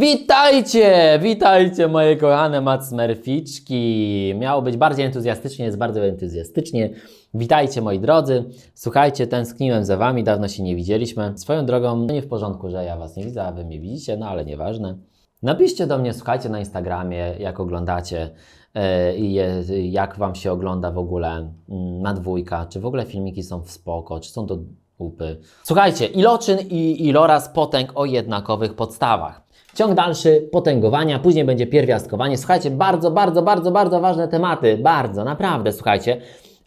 Witajcie, witajcie moje kochane macmerficzki. Miało być bardziej entuzjastycznie, jest bardzo entuzjastycznie. Witajcie moi drodzy. Słuchajcie, tęskniłem za wami, dawno się nie widzieliśmy. Swoją drogą, no nie w porządku, że ja was nie widzę, a wy mnie widzicie, no ale nieważne. Napiszcie do mnie, słuchajcie na Instagramie, jak oglądacie e, i je, jak wam się ogląda w ogóle mm, na dwójka, czy w ogóle filmiki są w spoko, czy są do upy. Słuchajcie, iloczyn i iloraz potęg o jednakowych podstawach. Ciąg dalszy potęgowania, później będzie pierwiastkowanie. Słuchajcie, bardzo, bardzo, bardzo, bardzo ważne tematy. Bardzo, naprawdę, słuchajcie.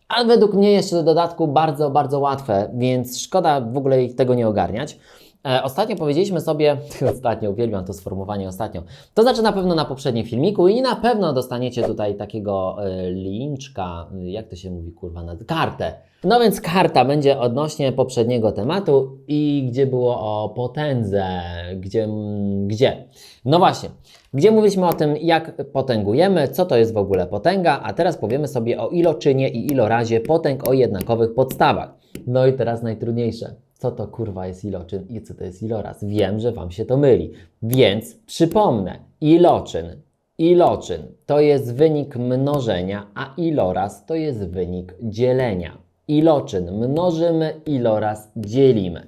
A według mnie jeszcze do dodatku bardzo, bardzo łatwe, więc szkoda w ogóle tego nie ogarniać. E, ostatnio powiedzieliśmy sobie, ostatnio uwielbiam to sformułowanie ostatnio, to znaczy na pewno na poprzednim filmiku i na pewno dostaniecie tutaj takiego e, linczka, e, jak to się mówi kurwa, na kartę. No więc karta będzie odnośnie poprzedniego tematu i gdzie było o potędze, gdzie, gdzie? No właśnie, gdzie mówiliśmy o tym, jak potęgujemy, co to jest w ogóle potęga, a teraz powiemy sobie o iloczynie i ilorazie potęg o jednakowych podstawach. No i teraz najtrudniejsze. Co to kurwa jest iloczyn i co to jest iloraz? Wiem, że Wam się to myli, więc przypomnę. Iloczyn, iloczyn to jest wynik mnożenia, a iloraz to jest wynik dzielenia. Iloczyn mnożymy, iloraz dzielimy.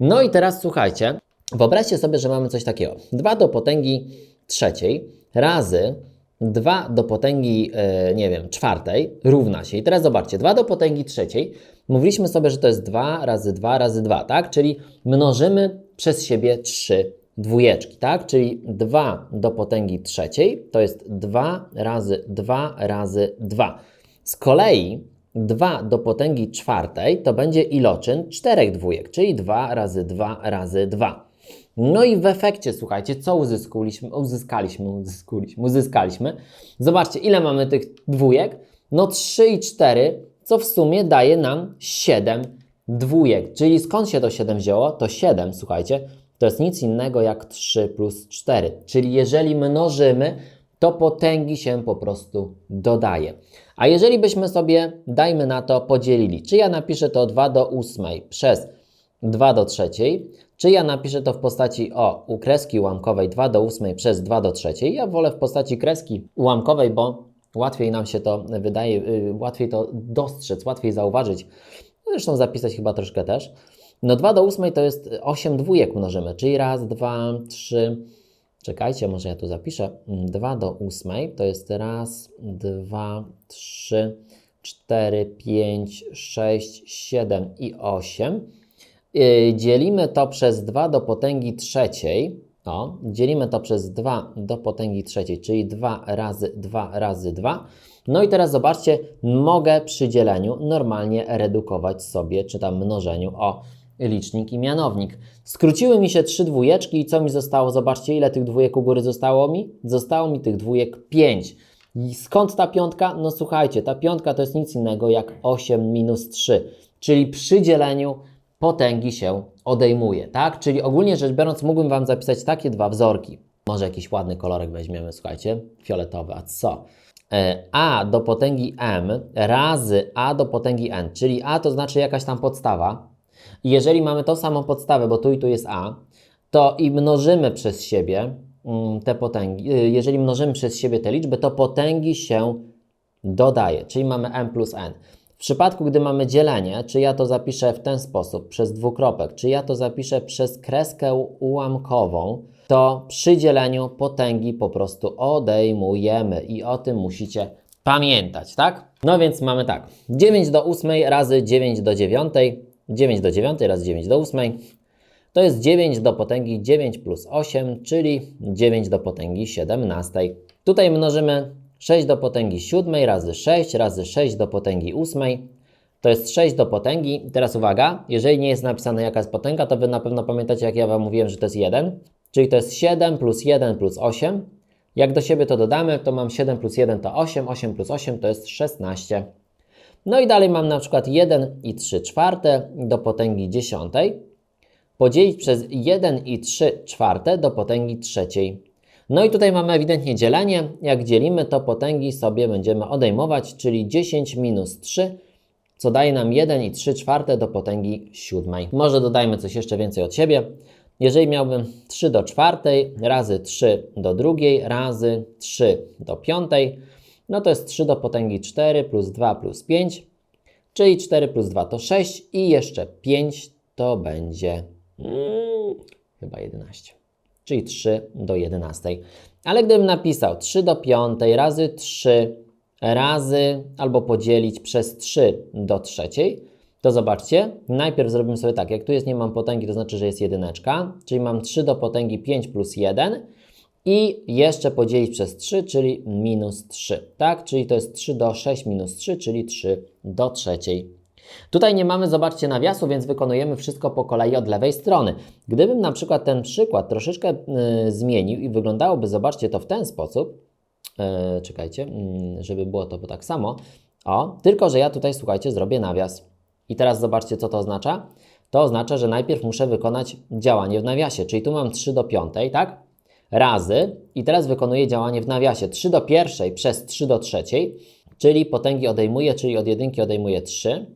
No i teraz słuchajcie, wyobraźcie sobie, że mamy coś takiego. 2 do potęgi trzeciej razy 2 do potęgi, e, nie wiem, czwartej równa się. I teraz zobaczcie, 2 do potęgi trzeciej. Mówiliśmy sobie, że to jest 2 razy 2 razy 2, tak? Czyli mnożymy przez siebie 3 dwójeczki, tak? Czyli 2 do potęgi trzeciej to jest 2 razy 2 razy 2. Z kolei 2 do potęgi czwartej to będzie iloczyn czterech dwójek, czyli 2 razy 2 razy 2. No i w efekcie, słuchajcie, co uzyskaliśmy, uzyskaliśmy, uzyskaliśmy, uzyskaliśmy. Zobaczcie, ile mamy tych dwójek? No 3 i 4, co w sumie daje nam 7 dwójek. Czyli skąd się to 7 wzięło? To 7, słuchajcie, to jest nic innego jak 3 plus 4. Czyli jeżeli mnożymy, to potęgi się po prostu dodaje. A jeżeli byśmy sobie, dajmy na to, podzielili, czy ja napiszę to 2 do 8 przez 2 do 3, czy ja napiszę to w postaci o u kreski ułamkowej 2 do 8 przez 2 do 3. Ja wolę w postaci kreski ułamkowej, bo łatwiej nam się to wydaje, yy, łatwiej to dostrzec, łatwiej zauważyć. Zresztą zapisać chyba troszkę też. No 2 do 8 to jest 8 dwójek mnożymy, czyli raz, dwa, trzy. Czekajcie, może ja tu zapiszę. 2 do 8 to jest raz, dwa, trzy, cztery, pięć, sześć, siedem i 8. Yy, dzielimy to przez 2 do potęgi trzeciej. O, dzielimy to przez 2 do potęgi trzeciej, czyli 2 razy 2 razy 2. No i teraz zobaczcie, mogę przy dzieleniu normalnie redukować sobie, czy tam mnożeniu o licznik i mianownik. Skróciły mi się trzy dwójeczki i co mi zostało? Zobaczcie, ile tych dwójek u góry zostało mi? Zostało mi tych dwójek 5. I skąd ta piątka? No słuchajcie, ta piątka to jest nic innego jak 8 minus 3, czyli przy dzieleniu potęgi się odejmuje, tak? Czyli ogólnie rzecz biorąc, mógłbym Wam zapisać takie dwa wzorki. Może jakiś ładny kolorek weźmiemy, słuchajcie, fioletowy, a co? E, A do potęgi m razy a do potęgi n, czyli a to znaczy jakaś tam podstawa. Jeżeli mamy tą samą podstawę, bo tu i tu jest a, to i mnożymy przez siebie mm, te potęgi, y, jeżeli mnożymy przez siebie te liczby, to potęgi się dodaje, czyli mamy m plus n. W przypadku, gdy mamy dzielenie, czy ja to zapiszę w ten sposób, przez dwukropek, czy ja to zapiszę przez kreskę ułamkową, to przy dzieleniu potęgi po prostu odejmujemy i o tym musicie pamiętać, tak? No więc mamy tak, 9 do 8 razy 9 do 9, 9 do 9 razy 9 do 8, to jest 9 do potęgi 9 plus 8, czyli 9 do potęgi 17. Tutaj mnożymy 6 do potęgi 7 razy 6 razy 6 do potęgi 8. To jest 6 do potęgi. Teraz uwaga, jeżeli nie jest napisane jaka jest potęga, to Wy na pewno pamiętacie, jak ja Wam mówiłem, że to jest 1. Czyli to jest 7 plus 1 plus 8. Jak do siebie to dodamy, to mam 7 plus 1 to 8, 8 plus 8 to jest 16. No i dalej mam na przykład 1 i 3 czwarte do potęgi 10. Podzielić przez 1 i 3 czwarte do potęgi trzeciej. No i tutaj mamy ewidentnie dzielenie. Jak dzielimy, to potęgi sobie będziemy odejmować, czyli 10 minus 3, co daje nam 1 i 3 czwarte do potęgi siódmej. Może dodajmy coś jeszcze więcej od siebie. jeżeli miałbym 3 do czwartej razy 3 do drugiej razy 3 do piątej, no to jest 3 do potęgi 4 plus 2 plus 5, czyli 4 plus 2 to 6 i jeszcze 5 to będzie mm, chyba 11, czyli 3 do 11. Ale gdybym napisał 3 do 5 razy 3 razy albo podzielić przez 3 do trzeciej, to zobaczcie, najpierw zrobimy sobie tak, jak tu jest nie mam potęgi, to znaczy, że jest jedyneczka, czyli mam 3 do potęgi 5 plus 1 i jeszcze podzielić przez 3, czyli minus 3, tak? Czyli to jest 3 do 6 minus 3, czyli 3 do trzeciej. Tutaj nie mamy, zobaczcie, nawiasu, więc wykonujemy wszystko po kolei od lewej strony. Gdybym na przykład ten przykład troszeczkę y, zmienił i wyglądałoby, zobaczcie, to w ten sposób, y, czekajcie, y, żeby było to tak samo, o, tylko że ja tutaj, słuchajcie, zrobię nawias. I teraz zobaczcie, co to oznacza. To oznacza, że najpierw muszę wykonać działanie w nawiasie, czyli tu mam 3 do 5, tak? Razy i teraz wykonuję działanie w nawiasie 3 do pierwszej przez 3 do trzeciej, czyli potęgi odejmuję, czyli od jedynki odejmuję 3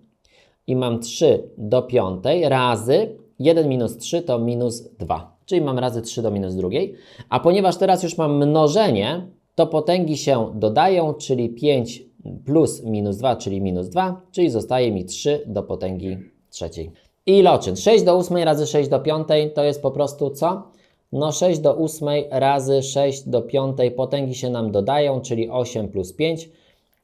i mam 3 do 5 razy 1 minus 3 to minus 2, czyli mam razy 3 do minus drugiej, a ponieważ teraz już mam mnożenie, to potęgi się dodają, czyli 5 plus minus 2, czyli minus 2, czyli zostaje mi 3 do potęgi trzeciej. I iloczyn 6 do 8 razy 6 do 5 to jest po prostu co? No 6 do 8 razy 6 do 5 potęgi się nam dodają, czyli 8 plus 5.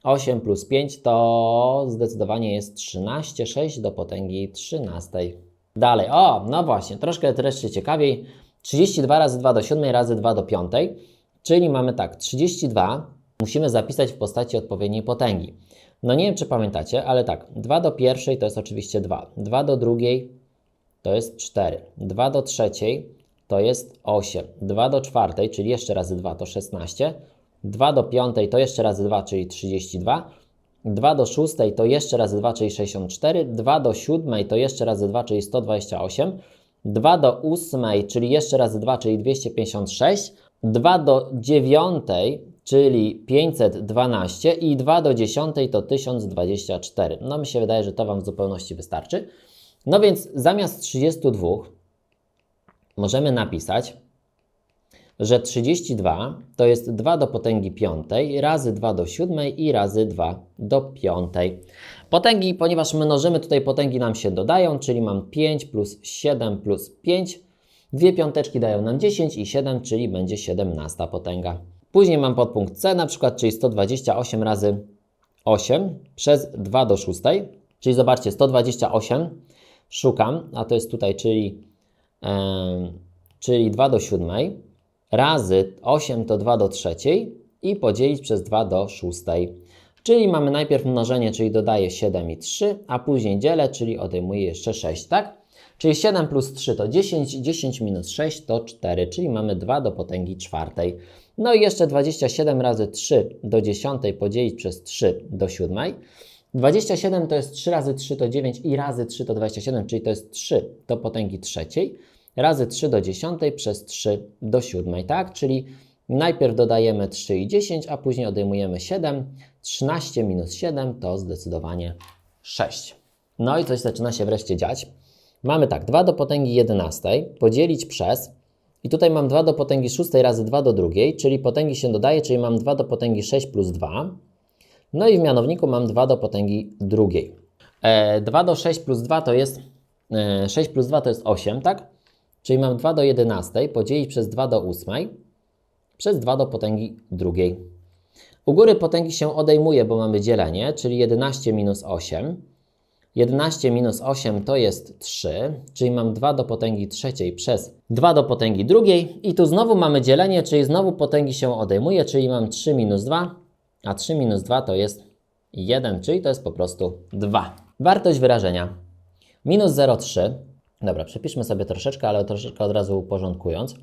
8 plus 5 to zdecydowanie jest 13, 6 do potęgi 13. Dalej, o, no właśnie, troszkę jeszcze ciekawiej. 32 razy 2 do 7 razy 2 do 5, czyli mamy tak, 32 musimy zapisać w postaci odpowiedniej potęgi. No nie wiem, czy pamiętacie, ale tak, 2 do pierwszej to jest oczywiście 2, 2 do drugiej to jest 4, 2 do trzeciej to jest 8, 2 do czwartej, czyli jeszcze razy 2 to 16, 2 do piątej to jeszcze razy 2, czyli 32, 2 do szóstej to jeszcze razy 2, czyli 64, 2 do siódmej to jeszcze razy 2, czyli 128, 2 do ósmej, czyli jeszcze razy 2, czyli 256, 2 do dziewiątej, czyli 512 i 2 do 10 to 1024. No mi się wydaje, że to Wam w zupełności wystarczy. No więc zamiast 32 możemy napisać, że 32 to jest 2 do potęgi 5 razy 2 do 7 i razy 2 do 5. Potęgi, ponieważ mnożymy tutaj potęgi nam się dodają, czyli mam 5 plus 7 plus 5. Dwie piąteczki dają nam 10 i 7, czyli będzie 17 potęga. Później mam podpunkt C na przykład, czyli 128 razy 8 przez 2 do 6. Czyli zobaczcie, 128 szukam, a to jest tutaj, czyli, yy, czyli 2 do 7 razy 8 to 2 do 3 i podzielić przez 2 do 6. Czyli mamy najpierw mnożenie, czyli dodaję 7 i 3, a później dzielę, czyli odejmuję jeszcze 6, tak? Czyli 7 plus 3 to 10, 10 minus 6 to 4, czyli mamy 2 do potęgi czwartej. No i jeszcze 27 razy 3 do 10 podzielić przez 3 do 7. 27 to jest 3 razy 3 to 9 i razy 3 to 27, czyli to jest 3 do potęgi trzeciej razy 3 do 10 przez 3 do 7, tak? Czyli najpierw dodajemy 3 i 10, a później odejmujemy 7. 13 minus 7 to zdecydowanie 6. No i coś zaczyna się wreszcie dziać. Mamy tak, 2 do potęgi 11 podzielić przez, i tutaj mam 2 do potęgi 6 razy 2 do drugiej, czyli potęgi się dodaje, czyli mam 2 do potęgi 6 plus 2. No i w mianowniku mam 2 do potęgi drugiej. E, 2 do 6 plus 2 to jest, e, 6 plus 2 to jest 8, tak? Czyli mam 2 do 11 podzielić przez 2 do 8 przez 2 do potęgi drugiej. U góry potęgi się odejmuje, bo mamy dzielenie, czyli 11 minus 8. 11 minus 8 to jest 3, czyli mam 2 do potęgi trzeciej przez 2 do potęgi drugiej. I tu znowu mamy dzielenie, czyli znowu potęgi się odejmuje, czyli mam 3 minus 2, a 3 minus 2 to jest 1, czyli to jest po prostu 2. Wartość wyrażenia minus 0,3 Dobra, przepiszmy sobie troszeczkę, ale troszeczkę od razu uporządkując.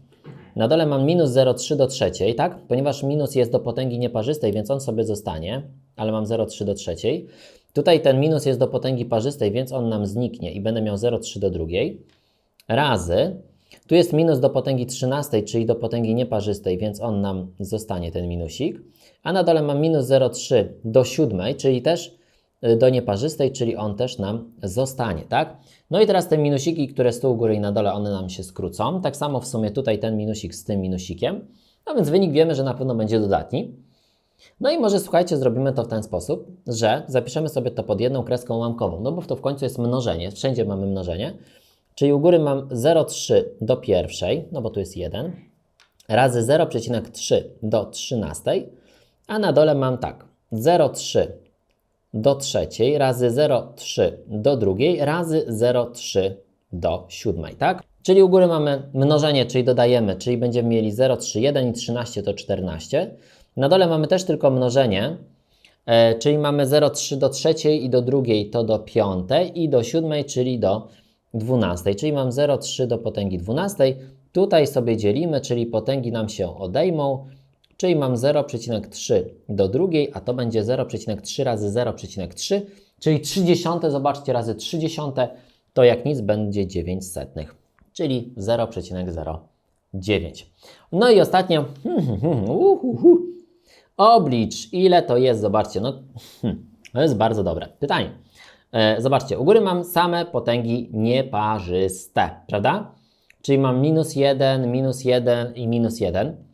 Na dole mam minus 0,3 do trzeciej, tak? Ponieważ minus jest do potęgi nieparzystej, więc on sobie zostanie, ale mam 0,3 do trzeciej. Tutaj ten minus jest do potęgi parzystej, więc on nam zniknie i będę miał 0,3 do drugiej. Razy, tu jest minus do potęgi 13, czyli do potęgi nieparzystej, więc on nam zostanie ten minusik. A na dole mam minus 0,3 do siódmej, czyli też do nieparzystej, czyli on też nam zostanie, tak? No i teraz te minusiki, które z tyłu góry i na dole, one nam się skrócą. Tak samo w sumie tutaj ten minusik z tym minusikiem. No więc wynik wiemy, że na pewno będzie dodatni. No i może słuchajcie, zrobimy to w ten sposób, że zapiszemy sobie to pod jedną kreską ułamkową, no bo to w końcu jest mnożenie, wszędzie mamy mnożenie. Czyli u góry mam 0,3 do pierwszej, no bo tu jest 1, razy 0,3 do 13, a na dole mam tak, 0,3 do trzeciej razy 0,3 do drugiej razy 0,3 do siódmej, tak? Czyli u góry mamy mnożenie, czyli dodajemy, czyli będziemy mieli 0, 3, 1 i 13 to 14. Na dole mamy też tylko mnożenie, e, czyli mamy 0,3 do trzeciej i do drugiej to do piątej i do siódmej, czyli do 12. Czyli mam 0,3 do potęgi 12. Tutaj sobie dzielimy, czyli potęgi nam się odejmą, czyli mam 0,3 do drugiej, a to będzie 0,3 razy 0,3, czyli 30, zobaczcie, razy 30, to jak nic będzie 9 setnych, czyli 0,09. No i ostatnio, uhuhu, oblicz, ile to jest, zobaczcie, no hmm, to jest bardzo dobre pytanie. E, zobaczcie, u góry mam same potęgi nieparzyste, prawda? Czyli mam minus 1, minus 1 i minus 1.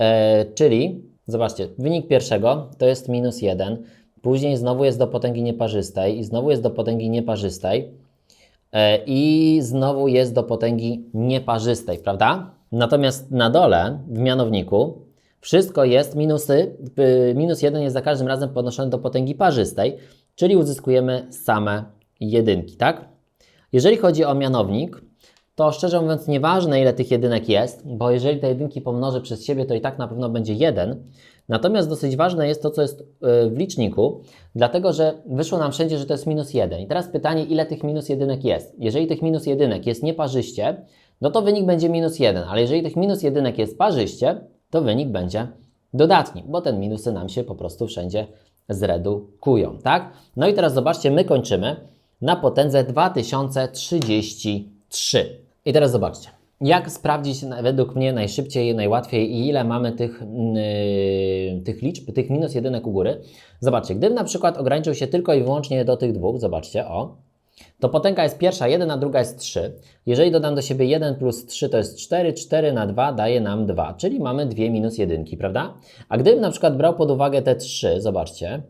E, czyli, zobaczcie, wynik pierwszego to jest minus 1, później znowu jest do potęgi nieparzystej i znowu jest do potęgi nieparzystej e, i znowu jest do potęgi nieparzystej, prawda? Natomiast na dole w mianowniku wszystko jest minusy, minus 1 jest za każdym razem podnoszony do potęgi parzystej, czyli uzyskujemy same jedynki, tak? Jeżeli chodzi o mianownik, to szczerze mówiąc nieważne ile tych jedynek jest, bo jeżeli te jedynki pomnożę przez siebie, to i tak na pewno będzie 1. Natomiast dosyć ważne jest to, co jest y, w liczniku, dlatego że wyszło nam wszędzie, że to jest minus 1. I teraz pytanie, ile tych minus jedynek jest? Jeżeli tych minus jedynek jest nieparzyście, no to wynik będzie minus 1, ale jeżeli tych minus jedynek jest parzyście, to wynik będzie dodatni, bo te minusy nam się po prostu wszędzie zredukują, tak? No i teraz zobaczcie, my kończymy na potędze 2033. I teraz zobaczcie, jak sprawdzić według mnie najszybciej, najłatwiej ile mamy tych, yy, tych liczb, tych minus jedynek u góry. Zobaczcie, gdybym na przykład ograniczył się tylko i wyłącznie do tych dwóch, zobaczcie, o, to potęga jest pierwsza 1, a druga jest 3. Jeżeli dodam do siebie 1 plus 3 to jest 4, 4 na 2 daje nam 2, czyli mamy dwie minus jedynki, prawda? A gdybym na przykład brał pod uwagę te 3, zobaczcie,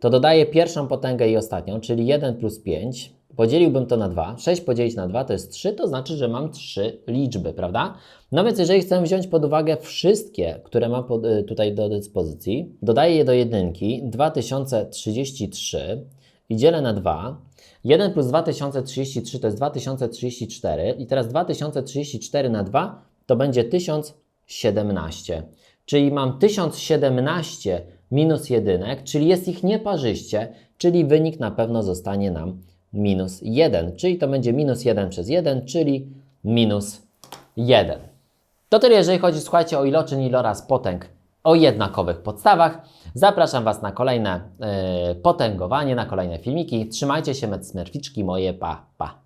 to dodaję pierwszą potęgę i ostatnią, czyli 1 plus 5, podzieliłbym to na 2, 6 podzielić na 2 to jest 3, to znaczy, że mam 3 liczby, prawda? No więc jeżeli chcę wziąć pod uwagę wszystkie, które mam pod, y, tutaj do dyspozycji, dodaję je do jedynki, 2033 i dzielę na 2, 1 plus 2033 to jest 2034 i teraz 2034 na 2 to będzie 1017. Czyli mam 1017 minus jedynek, czyli jest ich nieparzyście, czyli wynik na pewno zostanie nam minus 1, czyli to będzie minus 1 przez 1, czyli minus 1. To tyle, jeżeli chodzi, słuchajcie, o iloczyn iloraz potęg o jednakowych podstawach. Zapraszam Was na kolejne e, potęgowanie, na kolejne filmiki. Trzymajcie się, medsmerficzki moje, pa, pa.